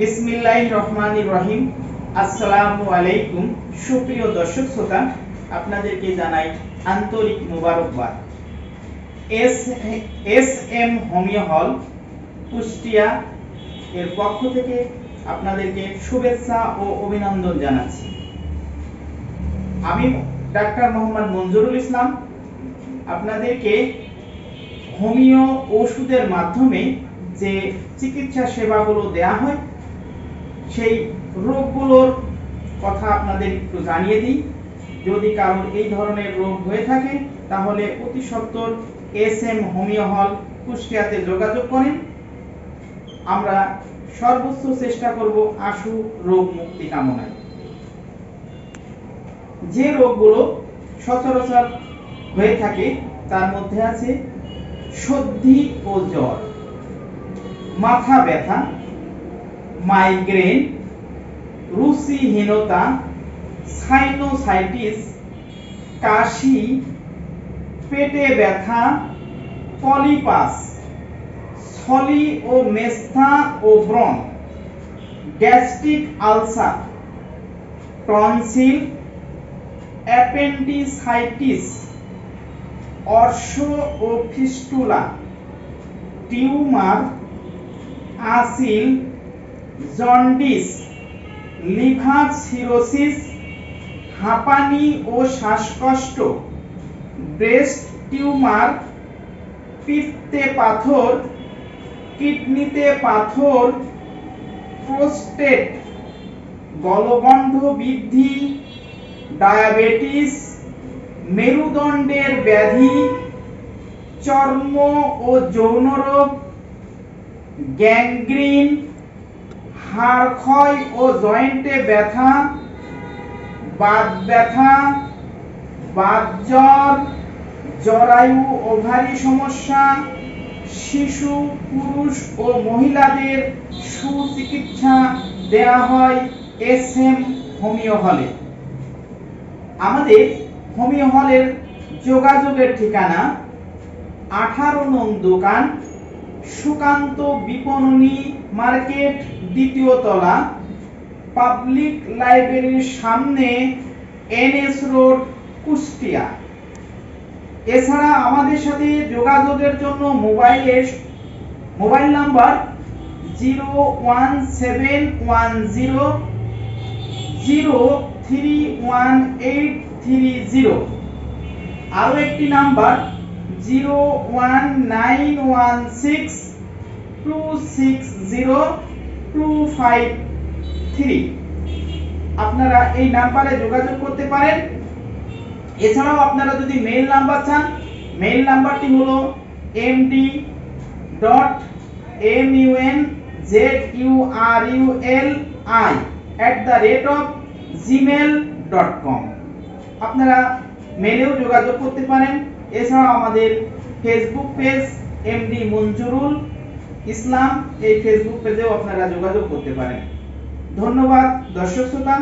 বিসমিল্লাহির রহমানির রহিম আসসালামু আলাইকুম। সুপ্রিয় দর্শক শ্রোতা, আপনাদেরকে জানাই আন্তরিক এস এস এম হোমিও হল, কুষ্টিয়া, এর পক্ষ থেকে আপনাদেরকে শুভেচ্ছা ও অভিনন্দন জানাচ্ছি। আমি ডাক্তার মোহাম্মদ মঞ্জুরুল ইসলাম। আপনাদেরকে হোমিও ওষুধের মাধ্যমে যে চিকিৎসা সেবাগুলো দেয়া হয় সেই রোগগুলোর কথা আপনাদের একটু জানিয়ে দিই। যদি কারোর এই ধরনের রোগ হয়ে থাকে, তাহলে অতি সত্বর এস এম হোমিও হল কুষ্টিয়াতে যোগাযোগ করেন। আমরা সর্বোচ্চ চেষ্টা করব আশু রোগ মুক্তি কামনায়। যে রোগগুলো সচরাচর হয়ে থাকে, তার মধ্যে আছে সর্দি ও জ্বর, মাথা ব্যথা মাইগ্রেন রুচিহীনতা সাইনোসাইটিস কাশি, পেটে ব্যথা, পলিপাস সলি ও মেস্থা ও ব্রণ, গ্যাস্ট্রিক আলসার, টনসিল, অ্যাপেন্ডিসাইটিস, অর্শ ও ফিস্টুলা, টিউমার, আসিল জন্ডিস লিভার সিরোসিস হাঁপানি ও শ্বাসকষ্ট, ব্রেস্ট টিউমার, পিত্তে পাথর, কিডনিতে পাথর, প্রোস্টেট গলগণ্ড বৃদ্ধি, ডায়াবেটিস, মেরুদণ্ডের ব্যাধি, চর্ম ও যৌন রোগ গ্যাংগ্রিন হাড় ক্ষয় ও জয়েন্টে ব্যথা, বাত ব্যথা, বাত জ্বর, জরায়ু ওভারি সমস্যা, শিশু, পুরুষ ও মহিলাদের সুচিকিৎসা দেয়া হয় এস এম হোমিও হলে। আমাদের হোমিও হলের যোগাযোগের ঠিকানা আঠারো নং দোকান সুকান্ত বিপণনী মার্কেট দ্বিতীয় তলা। পাবলিক লাইব্রেরির সামনে এনএস রোড, কুষ্টিয়া। এছাড়া আমাদের সাথে যোগাযোগের জন্য মোবাইলের, mobile number zero one seven one zero zero three one eight three zero. আরও একটি number zero one nine one six two six zero two five three আপনারা এই নাম্বারে যোগাযোগ করতে পারেন। এছাড়াও আপনারা যদি মেইল নাম্বার চান মেইল নাম্বারটি হলো MD dot M U N Z U R U L I at the rate of Gmail dot com আপনারা মেলেও যোগাযোগ করতে পারেন। এছাড়াও আমাদের Facebook page MD Manjurul Islam, এই ফেসবুক পেজেও আপনারা যোগাযোগ করতে পারেন। ধন্যবাদ, দর্শক শ্রোতা।